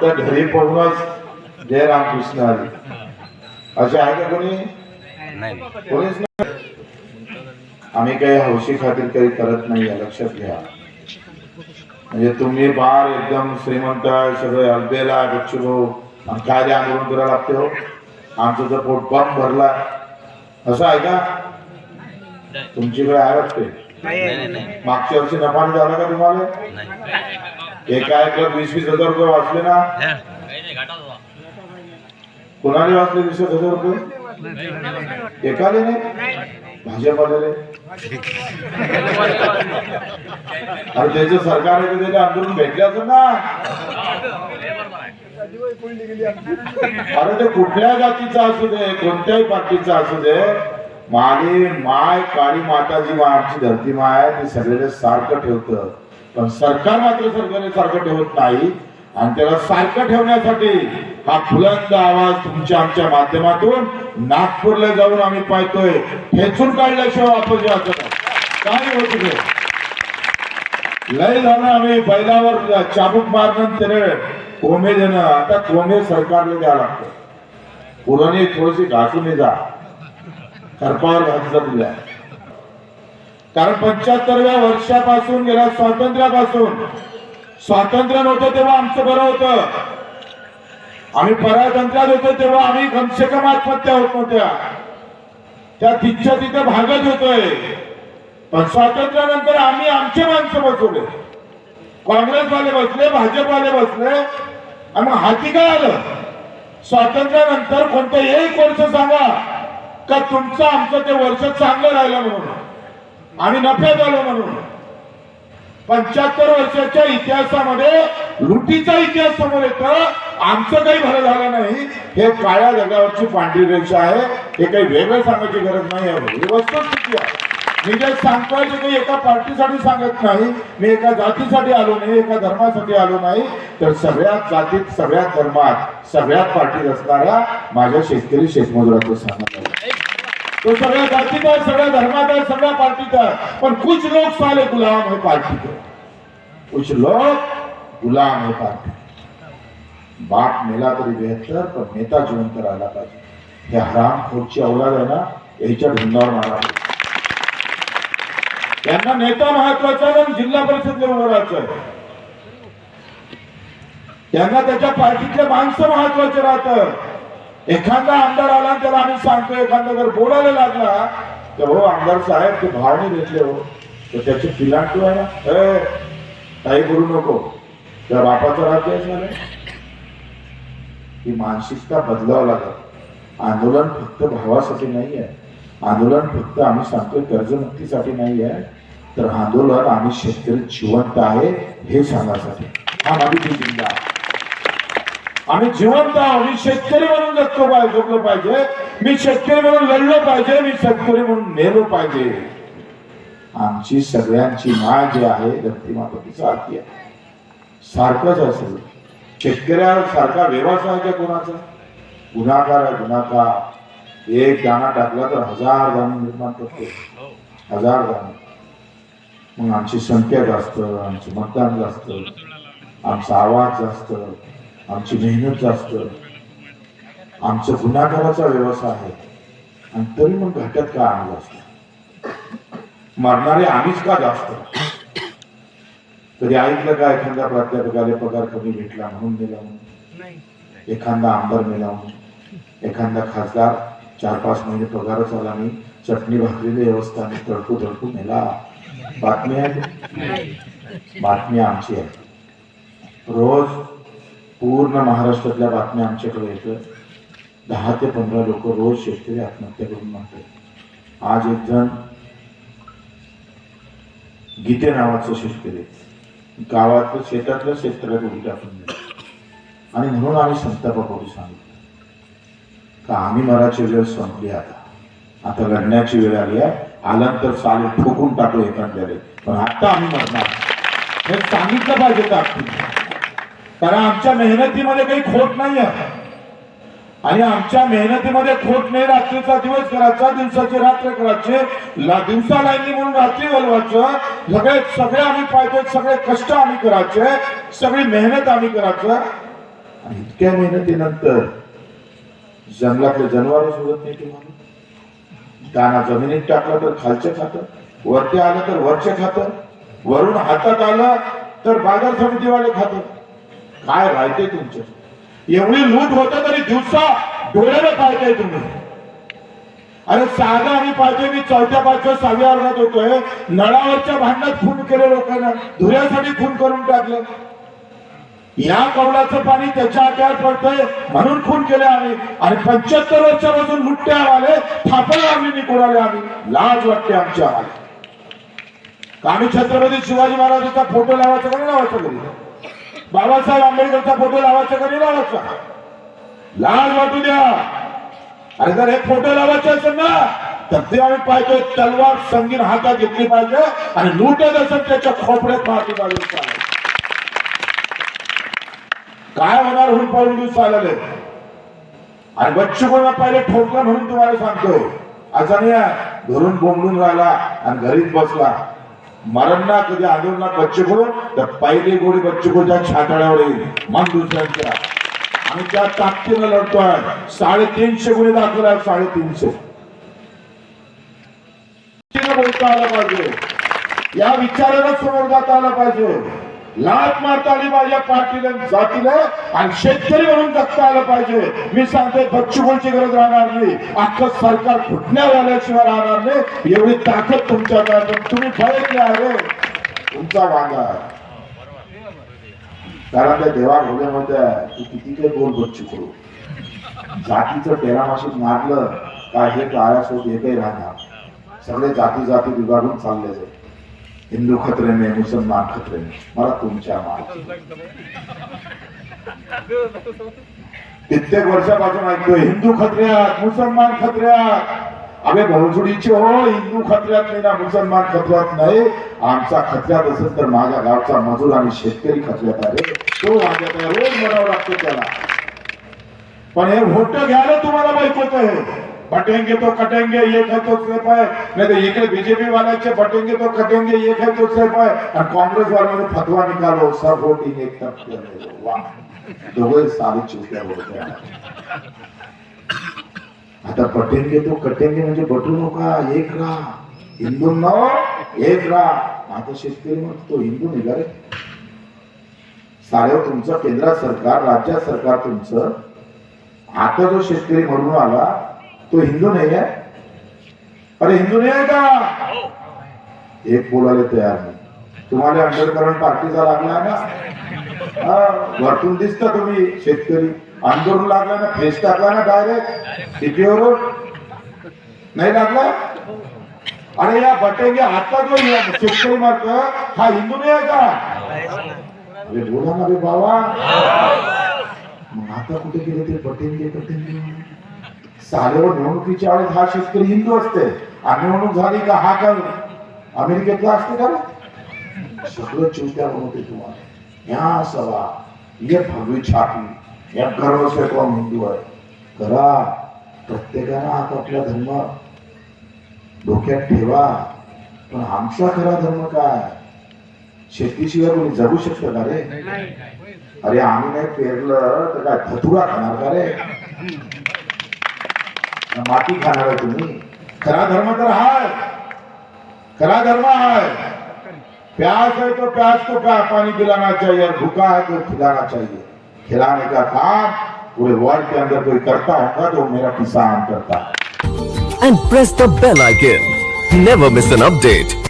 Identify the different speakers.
Speaker 1: फक्त घरी पाहूनच जय रामकृष्ण हरी असे आहे का कोणी? कोणीच नाही? आम्ही काही हौशी खातीर काही करत नाही लक्षात घ्या. म्हणजे तुम्ही बार एकदम श्रीमंत सगळे अलबेला बच्चू भाऊ आणि काय ते आंदोलन करायला लागते हो. आमचं तर पोट बम भरला असं आहे का? तुमच्याकडे आहे वाटते? मागच्या वर्षी नफा झाला का तुम्हाला? एका एकरात वीस वीस हजार रुपये वाचले ना? कोणाने वाचले वीस वीस हजार रुपये? एकाले नाही? भाजपवाल्याने अरे त्याचं सरकार आंदोलन भेटले असं ना? अरे ते कुठल्या जातीचा असू दे कोणत्याही पार्टीचा असू दे माझी माय काळी माता जी आमची धरती माय आहे ती सगळ्याला सारखं ठेवतं. पण सरकार मात्र सरकारने सारखं ठेवत नाही. आणि त्याला सारखं ठेवण्यासाठी हा फुलंद आवाज तुमच्या आमच्या माध्यमातून नागपूरला जाऊन आम्ही पाहतोय. ठेचून काढल्याशिवाय आपण जायचं काय होत लय झालं आम्ही बैलावर चाबूक मारणं त्याने कोमे देणं. आता कोमे सरकारला द्यावं लागतं. पुरणी थोडीशी घासून जा. करपावर घातलं कारण पंच्याहत्तरव्या वर्षापासून गेल्या स्वातंत्र्यापासून स्वातंत्र्य नव्हतं तेव्हा आमचं बरं होतं. आम्ही परातंत्र्यात होतो तेव्हा आम्ही कमसे कम आत्महत्या होत नव्हत्या. त्या तिथच्या तिथं भागत होतोय. पण स्वातंत्र्यानंतर आम्ही आमचे माणसं बसवले. काँग्रेसवाले बसले भाजपवाले बसले आणि हाती काय आलं? स्वातंत्र्यानंतर कोणतं एक वर्ष सांगा. का तुमचं आमचं ते वर्ष चांगलं राहिलं म्हणून? आम्ही नफ्यात आलो म्हणून? पंच्याहत्तर वर्षाच्या इतिहासामध्ये लुटीचा इतिहास समोर येतं आमचं काही भलं झालं नाही. हे काळ्या जगावरची पांढरी रेषा आहे. हे काही वेगळं सांगायची गरज नाही आहे. ही वस्तुस्थिती आहे. मी जे सांगतोय ते काही एका पार्टीसाठी सांगत नाही. मी एका जातीसाठी आलो नाही एका धर्मासाठी आलो नाही. तर सगळ्या जातीत सगळ्या धर्मात सगळ्या पार्टीत असणाऱ्या माझ्या शेतकरी शेतमजुराचं सांगत आहे. तो सगळ्या जातीत आहे सगळ्या धर्मात आहे सगळ्या पार्टीत आहे. पण कुछ लोग साले गुलाम है पार्टी के कुछ लोग गुलाम है पार्टी बाप मेला तरी बेहतर पण नेता जिवंत राहिला पाहिजे. हे हरामखोरची औलाद आहे ना याच्या ढुंगावर मारा. त्यांना नेता महत्त्वाचा आणि जिल्हा परिषद उभं त्यांना त्याच्या पार्टीतले माणसं महत्त्वाचे राहत एखादा आमदार आला त्याला आम्ही सांगतो एखादा जर बोलायला लागला तर हो आमदार साहेब ते भावने घेतले हो. तर त्याची पिलांटू आहे ना. काही बोलू नको. त्या बापाचं राज्य ही मानसिकता बदलावं लागत आंदोलन फक्त भावासाठी नाही आहे आंदोलन फक्त आम्ही सांगतोय कर्जमुक्तीसाठी नाही आहे तर आंदोलन आम्ही शेतकरी जिवंत आहे हे सांगण्यासाठी हा माझी ती आम्ही जिवंत आहोत शेतकरी म्हणून जगतो पाहिजे जगलो पाहिजे. मी शेतकरी म्हणून लढलो पाहिजे मी शेतकरी म्हणून नेलो पाहिजे. आमची सगळ्यांची माय जी आहे धरती माता सारखी आहे. सारखंच असेल शेतकऱ्यावर सारखा व्यवसाय कोणाचा? गुन्हागार आहे गुन्हागार. एक दाणा टाकला तर हजार दाणे निर्माण करतो. हजार दाणे. मग आमची संख्या जास्त आमचं मतदान जास्त आमचा आवाज जास्त आमची मेहनत जास्त. आमचं गुन्हागाराचा व्यवसाय आहे. आणि तरी मग घाट्यात का आम्ही जास्त मरणारे आम्हीच का जास्त? कधी ऐकलं का एखाद्या प्राध्यापकाला पगार कमी भेटला म्हणून दिला म्हणून एखादा आमदार म्हणून एखादा खासदार? चार पाच महिने पगारच आला नाही चटणी भाकरीला व्यवस्था आणि तडकू तडकू मेला. बातमी आहे? बातमी आमची आहे. रोज पूर्ण महाराष्ट्रातल्या बातम्या आमच्याकडे येतात दहा ते पंधरा लोक रोज शेतकरी आत्महत्या करून मारतात. आज एक जण गीते नावाचं शेतकरी गावातलं शेतातलं शेतकऱ्याला उडी टाकून आणि म्हणून आम्ही संतापापोटी सांगितलं तर आम्ही मराठी वेळ संपली आता. आता लढण्याची वेळ आली आहे. आलं तर चालेल ठोकून टाकू एकंदरीत पण आता आम्ही मरणार. हे सांगितलं पाहिजे ताकदीने. कारण आमच्या मेहनतीमध्ये काही खोट नाही आहे आणि आमच्या मेहनतीमध्ये खोट नाही रात्रीचा दिवस करायचा दिवसाची रात्र करायचे ला दिवसा लाईनी म्हणून रात्री वलवायचं सगळे सगळे आम्ही पाहिजे सगळे कष्ट आम्ही करायचे. सगळी मेहनत आम्ही करायचं. आणि इतक्या मेहनतीनंतर जंगलातले जनावर सोडत नाही तुम्हाला? दाना जमिनीत टाकला तर खालचं खातं वरती आलं तर वरचे खातं वरून हातात आलं तर बाजार समितीवाले खातं. काय राहते तुमचं? एवढी लूट होत तरी दिवसा डोळ्याला पाहताय तुम्ही. अरे साधा आम्ही पाहिजे मी चौथ्या पाचव्या सहाव्या वर्गात होतोय. नळावरच्या भांडणात खून केले लोकांना. धुऱ्यासाठी खून करून टाकलं. या कवलाचं पाणी त्याच्या हात्यावर पडतंय. म्हणून खून केले आम्ही. आणि पंच्याहत्तर वर्षापासून लुटते आम्हाला थापण आम्ही निघून आले आम्ही. लाज वाटते आमच्या आम्हाला. आम्ही छत्रपती शिवाजी महाराजांचा फोटो लावायचा का लावायचा घरी बाबासाहेब आंबेडकरचा फोटो लावायचा का नाही लावायचा? लाज वाटू द्या. अरे जर हे फोटो लावायचे असेल ना तर ते आम्ही पाहिजे तलवार संगीन हातात घेतली पाहिजे आणि लुटत असेल त्याच्या खोपड्यात मारली पाहिजे काय होणार होऊन पाऊल दिवस आलेले आणि बच्चूकोणा पहिले ठोकलं म्हणून तुम्हाला सांगतो. असं घरून बोंबलून राहिला आणि घरीच बसला. मरण ना कधी आंदोलनात बच्चू करून तर पहिली गोळी बच्चू छाटाळ्यावर येईल. मन दुसऱ्यांच्या. आणि त्या ताकदीनं लढतोय. साडेतीनशे गुन्हे दाखल आहेत साडेतीनशे. बोलता आलं पाहिजे. या विचाराला समोर जाता आलं पाहिजे. लाच मारता आली माझ्या पार्टीला जातीला आणि शेतकरी म्हणून जगता आलं पाहिजे. मी सांगते बच्चूकोलची गरज राहणार नाही. अख्खं सरकार फुटण्यावर आल्याशिवाय राहणार नाही. एवढी ताकद तुमच्या तुम्ही बघितले आहे. तुमचा वांगा कारण त्या देवा भोल्यामध्ये तू किती काही बोल बच्चू करू जातीचं टेरामाशीत मारलं का हे टाळ्यासोबत एकही राहणार. सगळे जाती जाती विभागून चालले जाईल. हिंदू खतरे में मुसलमान खतरे में मला तुमच्या माल कित्येक वर्षापासून ऐकतोय हिंदू खत्र्यात मुसलमान खत्र्यात अबे भोसडीचे हो हिंदू खत्र्यात नाही ना मुसलमान खत्र्यात नाही. आमचा खत्र्यात असेल तर माझ्या गावचा मजूर आणि शेतकरी खत्र्यात आहे तो वाजत रोज म्हणावं लागतो त्याला. पण हे व्होट घ्यायला तुम्हाला माहीत आहे बटेंगे तो कटेंगे एक है तो सिर्फ है। नहीं तो इकडे बीजेपी वाले अच्छे बटेंगे तो कटेंगे एक है तो सिर्फ है। और कांग्रेस वालों ने फतवा निकालो सब वोटिंग एक तरफ करने दो वाह। दोघे सारी चुक्या बोलते हैं आता पटेंगे तो कटेंगे म्हणजे बटू नका एक राहा हिंदू न हो, एक राहा आता शेतकरी मग तो हिंदू निघा रे साऱ्या तुमचं केंद्र सरकार राज्य सरकार तुमचं। आता जो शेतकरी म्हणून आला तो हिंदू नाही है अरे हिंदू नाही आहे का? एक बोलायला तयार नाही. तुम्हाला अंडरकरंट पार्टीचा लागला ना? हा, वरतून दिसता तुम्ही शेतकरी. आंदोलन लागला ना फेस टाकला ना डायरेक्ट टीपीवरून नाही लागला? अरे या बटेंगे आता जो या शेतकरी मारत हा हिंदू नाही आहे का? अरे बोला ना रे बाबा. मग आता कुठे गेले ते बटेंगे बटेंगे? सालेवर निवडणुकीच्या वेळेस हा शेतकरी हिंदू असते. आणि निवडणूक झाली का हा काय? अमेरिकेतला असते का? सगळं चिंता बनवते तुम्हाला. या सभा ये भगवी छापी या गर्व से कोण हिंदू आहे. करा. प्रत्येकानं आपापला धर्म डोक्यात ठेवा. पण आमचा खरा धर्म काय? शेतीशिवाय कोणी जगू शकतं का रे? अरे आम्ही नाही पेरलं तर काय धतुरा खाणार का रे? माती खाणार तुम्ही. खरा धर्म तर हाय. खरा धर्म हाय. प्यास है तो प्यास को क्या पानी पिलाना चाहिए और भूखा है तो खिलाना चाहिए. खिलाने का काम पूरे वर्ल्ड के अंदर कोई करता होगा तो मेरा किसान करता है।
Speaker 2: And press the bell icon never miss an update